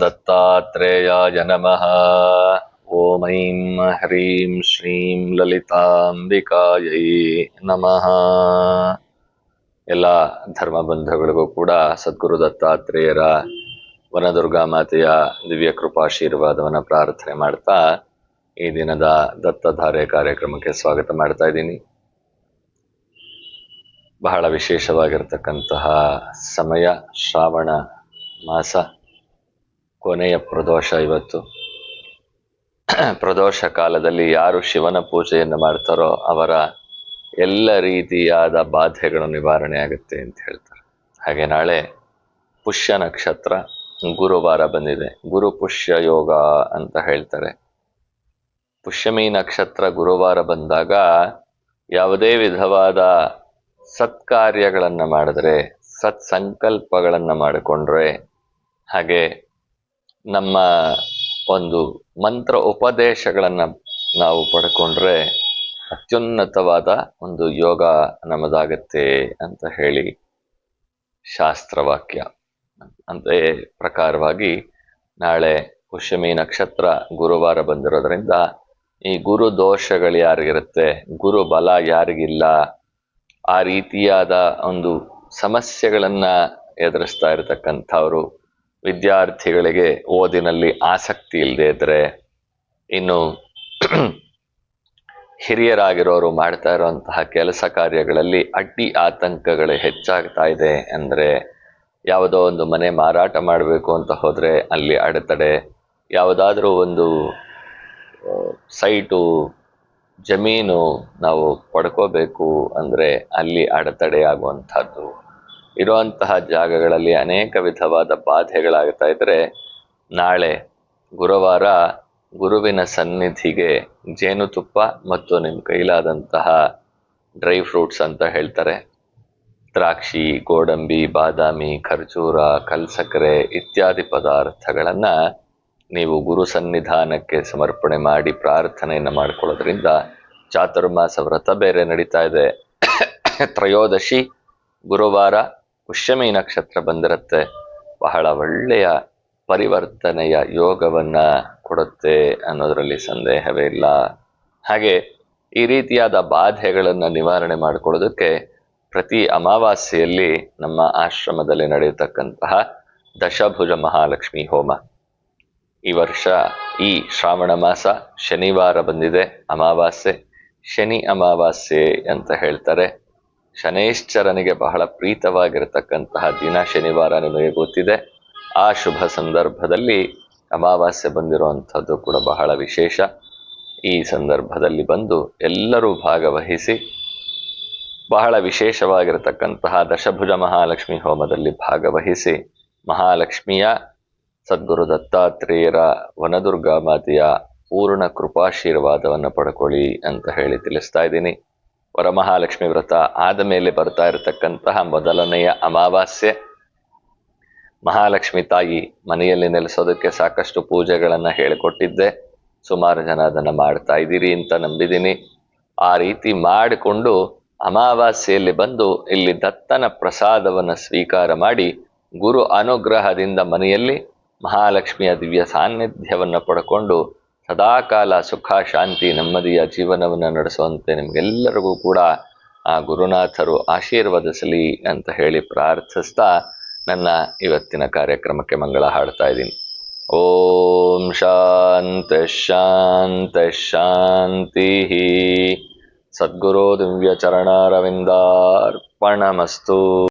दत्तात्रेयाय नमः ॐ ऐं ह्रीं श्रीं ಲಲಿತಾಂಬಿಕಾಯೈ ನಮಃ ಎಲ್ಲ ಧರ್ಮ ಬಂಧುಗಳಿಗೂ ಕೂಡ ಸದ್ಗುರು ದತ್ತಾತ್ರೇಯರ ವನದುರ್ಗಾ ಮಾತೆಯ ದಿವ್ಯ ಕೃಪಾಶೀರ್ವಾದವನ್ನು ಪ್ರಾರ್ಥನೆ ಮಾಡ್ತಾ ಈ ದಿನದ ದತ್ತಧಾರೆ ಕಾರ್ಯಕ್ರಮಕ್ಕೆ ಸ್ವಾಗತ ಮಾಡ್ತಾ ಇದ್ದೀನಿ ಬಹಳ ವಿಶೇಷವಾಗಿರ್ತಕ್ಕಂತಹ ಸಮಯ ಶ್ರಾವಣ ಮಾಸ ಕೊನೆಯ ಪ್ರದೋಷ ಇವತ್ತು. ಪ್ರದೋಷ ಕಾಲದಲ್ಲಿ ಯಾರು ಶಿವನ ಪೂಜೆಯನ್ನು ಮಾಡ್ತಾರೋ ಅವರ ಎಲ್ಲ ರೀತಿಯಾದ ಬಾಧೆಗಳು ನಿವಾರಣೆ ಆಗುತ್ತೆ ಅಂತ ಹೇಳ್ತಾರೆ. ಹಾಗೆ ನಾಳೆ ಪುಷ್ಯ ನಕ್ಷತ್ರ ಗುರುವಾರ ಬಂದಿದೆ. ಗುರು ಪುಷ್ಯ ಯೋಗ ಅಂತ ಹೇಳ್ತಾರೆ. ಪುಷ್ಯಮಿ ನಕ್ಷತ್ರ ಗುರುವಾರ ಬಂದಾಗ ಯಾವುದೇ ವಿಧವಾದ ಸತ್ಕಾರ್ಯಗಳನ್ನು ಮಾಡಿದ್ರೆ, ಸತ್ಸಂಕಲ್ಪಗಳನ್ನು ಮಾಡಿಕೊಂಡ್ರೆ ಹಾಗೆ ನಮ್ಮ ಒಂದು ಮಂತ್ರ ಉಪದೇಶಗಳನ್ನು ನಾವು ಪಡ್ಕೊಂಡ್ರೆ ಅತ್ಯುನ್ನತವಾದ ಒಂದು ಯೋಗ ನಮ್ಮದಾಗತ್ತೆ ಅಂತ ಹೇಳಿ ಶಾಸ್ತ್ರವಾಕ್ಯ. ಅಂತೆ ಪ್ರಕಾರವಾಗಿ ನಾಳೆ ಪುಷ್ಯಮಿ ನಕ್ಷತ್ರ ಗುರುವಾರ ಬಂದಿರೋದ್ರಿಂದ ಈ ಗುರು ದೋಷಗಳು ಯಾರಿಗಿರುತ್ತೆ, ಗುರು ಬಲ ಯಾರಿಗಿಲ್ಲ, ಆ ರೀತಿಯಾದ ಒಂದು ಸಮಸ್ಯೆಗಳನ್ನ ಎದುರಿಸ್ತಾ ಇರತಕ್ಕಂಥವ್ರು ವಿದ್ಯಾರ್ಥಿಗಳಿಗೆ ಓದಿನಲ್ಲಿ ಆಸಕ್ತಿ ಇಲ್ಲದೆ ಇದ್ರೆ ಇನ್ನು ಹಿರಿಯರಾಗಿರೋರು ಮಾಡ್ತಾ ಇರುವಂತಹ ಕೆಲಸ ಕಾರ್ಯಗಳಲ್ಲಿ ಅಡ್ಡಿ ಆತಂಕಗಳು ಹೆಚ್ಚಾಗ್ತಾ ಇದೆ ಅಂದರೆ ಯಾವುದೋ ಒಂದು ಮನೆ ಮಾರಾಟ ಮಾಡಬೇಕು ಅಂತ ಹೋದರೆ ಅಲ್ಲಿ ಅಡೆತಡೆ, ಯಾವುದಾದ್ರೂ ಒಂದು ಸೈಟು, ಜಮೀನು ನಾವು ಪಡ್ಕೋಬೇಕು ಅಂದರೆ ಅಲ್ಲಿ ಅಡೆತಡೆ ಆಗುವಂಥದ್ದು. ಇರುವಂತಹ ಜಾಗಗಳಲ್ಲಿ ಅನೇಕ ವಿಧವಾದ ಬಾಧೆಗಳಾಗ್ತಾ ಇದ್ದರೆ ನಾಳೆ ಗುರುವಾರ ಗುರುವಿನ ಸನ್ನಿಧಿಗೆ ಜೇನುತುಪ್ಪ ಮತ್ತು ನಿಮ್ಮ ಕೈಲಾದಂತಹ ಡ್ರೈ ಫ್ರೂಟ್ಸ್ ಅಂತ ಹೇಳ್ತಾರೆ. ದ್ರಾಕ್ಷಿ, ಗೋಡಂಬಿ, ಬಾದಾಮಿ, ಖರ್ಜೂರ, ಕಲ್ಸಕ್ಕರೆ ಇತ್ಯಾದಿ ಪದಾರ್ಥಗಳನ್ನು ನೀವು ಗುರು ಸನ್ನಿಧಾನಕ್ಕೆ ಸಮರ್ಪಣೆ ಮಾಡಿ ಪ್ರಾರ್ಥನೆಯನ್ನು ಮಾಡ್ಕೊಳ್ಳೋದ್ರಿಂದ ಚಾತುರ್ಮಾಸ ವ್ರತ ಬೇರೆ ನಡೀತಾ ಇದೆ. ತ್ರಯೋದಶಿ ಗುರುವಾರ ಪುಷ್ಯಮಿ ನಕ್ಷತ್ರ ಬಂದಿರುತ್ತೆ. ಬಹಳ ಒಳ್ಳೆಯ ಪರಿವರ್ತನೆಯ ಯೋಗವನ್ನ ಕೊಡುತ್ತೆ ಅನ್ನೋದರಲ್ಲಿ ಸಂದೇಹವೇ ಇಲ್ಲ. ಹಾಗೆ ಈ ರೀತಿಯಾದ ಬಾಧೆಗಳನ್ನು ನಿವಾರಣೆ ಮಾಡಿಕೊಳ್ಳೋದಕ್ಕೆ ಪ್ರತಿ ಅಮಾವಾಸ್ಯೆಯಲ್ಲಿ ನಮ್ಮ ಆಶ್ರಮದಲ್ಲಿ ನಡೆಯತಕ್ಕಂತಹ ದಶಭುಜ ಮಹಾಲಕ್ಷ್ಮಿ ಹೋಮ. ಈ ವರ್ಷ ಈ ಶ್ರಾವಣ ಮಾಸ ಶನಿವಾರ ಬಂದಿದೆ, ಅಮಾವಾಸ್ಯೆ. ಶನಿ ಅಮಾವಾಸ್ಯೆ ಅಂತ ಹೇಳ್ತಾರೆ. ಶನೇಶ್ಚರನಿಗೆ ಬಹಳ ಪ್ರೀತವಾಗಿರತಕ್ಕಂತಹ ದಿನ ಶನಿವಾರ ನಿಮಗೆ ಗೊತ್ತಿದೆ. ಆ ಶುಭ ಸಂದರ್ಭದಲ್ಲಿ ಅಮಾವಾಸ್ಯೆ ಬಂದಿರುವಂಥದ್ದು ಕೂಡ ಬಹಳ ವಿಶೇಷ. ಈ ಸಂದರ್ಭದಲ್ಲಿ ಬಂದು ಎಲ್ಲರೂ ಭಾಗವಹಿಸಿ ಬಹಳ ವಿಶೇಷವಾಗಿರತಕ್ಕಂತಹ ದಶಭುಜ ಮಹಾಲಕ್ಷ್ಮಿ ಹೋಮದಲ್ಲಿ ಭಾಗವಹಿಸಿ ಮಹಾಲಕ್ಷ್ಮಿಯ ಸದ್ಗುರು ದತ್ತಾತ್ರೇಯರ ವನದುರ್ಗಾ ಮಾತೆಯ ಪೂರ್ಣ ಕೃಪಾಶೀರ್ವಾದವನ್ನು ಪಡ್ಕೊಳ್ಳಿ ಅಂತ ಹೇಳಿ ತಿಳಿಸ್ತಾ ಇದ್ದೀನಿ. ವರಮಹಾಲಕ್ಷ್ಮಿ ವ್ರತ ಆದ ಮೇಲೆ ಬರ್ತಾ ಇರತಕ್ಕಂತಹ ಮೊದಲನೆಯ ಅಮಾವಾಸ್ಯೆ. ಮಹಾಲಕ್ಷ್ಮಿ ತಾಯಿ ಮನೆಯಲ್ಲಿ ನೆಲೆಸೋದಕ್ಕೆ ಸಾಕಷ್ಟು ಪೂಜೆಗಳನ್ನು ಹೇಳಿಕೊಟ್ಟಿದ್ದೆ. ಸುಮಾರು ಜನ ಅದನ್ನು ಮಾಡ್ತಾ ಇದ್ದೀರಿ ಅಂತ ನಂಬಿದ್ದೀನಿ. ಆ ರೀತಿ ಮಾಡಿಕೊಂಡು ಅಮಾವಾಸ್ಯೆಯಲ್ಲಿ ಬಂದು ಇಲ್ಲಿ ದತ್ತನ ಪ್ರಸಾದವನ್ನು ಸ್ವೀಕಾರ ಮಾಡಿ ಗುರು ಅನುಗ್ರಹದಿಂದ ಮನೆಯಲ್ಲಿ ಮಹಾಲಕ್ಷ್ಮಿಯ ದಿವ್ಯ ಸಾನ್ನಿಧ್ಯವನ್ನು ಪಡ್ಕೊಂಡು ಸದಾಕಾಲ ಸುಖ, ಶಾಂತಿ, ನೆಮ್ಮದಿಯ ಜೀವನವನ್ನು ನಡೆಸುವಂತೆ ನಿಮಗೆಲ್ಲರಿಗೂ ಕೂಡ ಆ ಗುರುನಾಥರು ಆಶೀರ್ವದಿಸಲಿ ಅಂತ ಹೇಳಿ ಪ್ರಾರ್ಥಿಸ್ತಾ ನನ್ನ ಇವತ್ತಿನ ಕಾರ್ಯಕ್ರಮಕ್ಕೆ ಮಂಗಳ ಹಾಡ್ತಾ ಇದ್ದೀನಿ. ಓಂ ಶಾಂತ ಶಾಂತ ಶಾಂತಿ ಸದ್ಗುರು ದಿವ್ಯ ಚರಣಾರವಿಂದಾರ್ಪಣಮಸ್ತು.